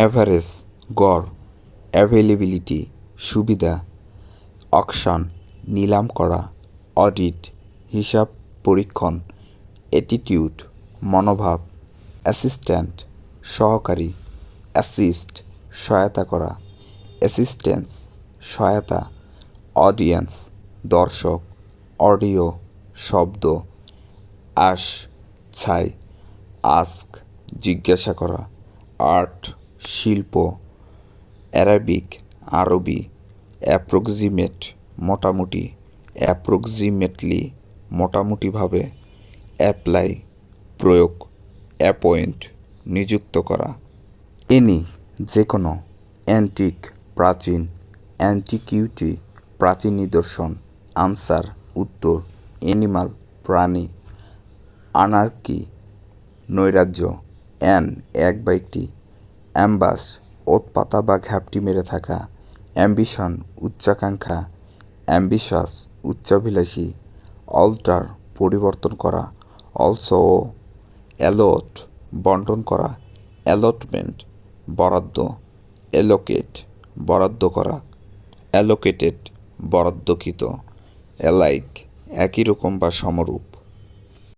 Average গড় availability সুবিধা auction নিলাম করা, অডিট, হিসাব পরীক্ষণ, অ্যাটিটিউড, মনোভাব, অ্যাসিস্ট্যান্ট, সহকারী, অ্যাসিস্ট, সহায়তা করা, অ্যাসিস্ট্যান্স, সহায়তা, অডিয়েন্স, দর্শক, অডিও, শব্দ, আশ, ছাই, আস্ক, জিজ্ঞাসা করা, আর্ট শিল্প, অ্যারাবিক, আরবি, অ্যাপ্রক্সিমেট, মোটামুটি, অ্যাপ্রক্সিমেটলি মোটামুটিভাবে অ্যাপ্লাই, প্রয়োগ, অ্যাপয়েন্ট, নিযুক্ত করা। এনি যে কোনো অ্যান্টিক, প্রাচীন, অ্যান্টিকিউটি, প্রাচীন নিদর্শন, আনসার, উত্তর, অ্যানিমাল, প্রাণী, আনার্কি, নৈরাজ্য, অ্যান, এক বা একটি অ্যাম্বাস, ওত পাতা বা ঘাপটি মেরে থাকা, অ্যাম্বিশন, উচ্চাকাঙ্ক্ষা, অ্যাম্বিশাস, উচ্চাভিলাষী, অল্টার, পরিবর্তন করা, অলসো, অ্যালোট বন্টন করা, অ্যালটমেন্ট, বরাদ্দ, অ্যালোকেট, বরাদ্দ করা, অ্যালোকেটেড, বরাদ্দকৃত, অ্যালাইক, একই রকম বা সমরূপ।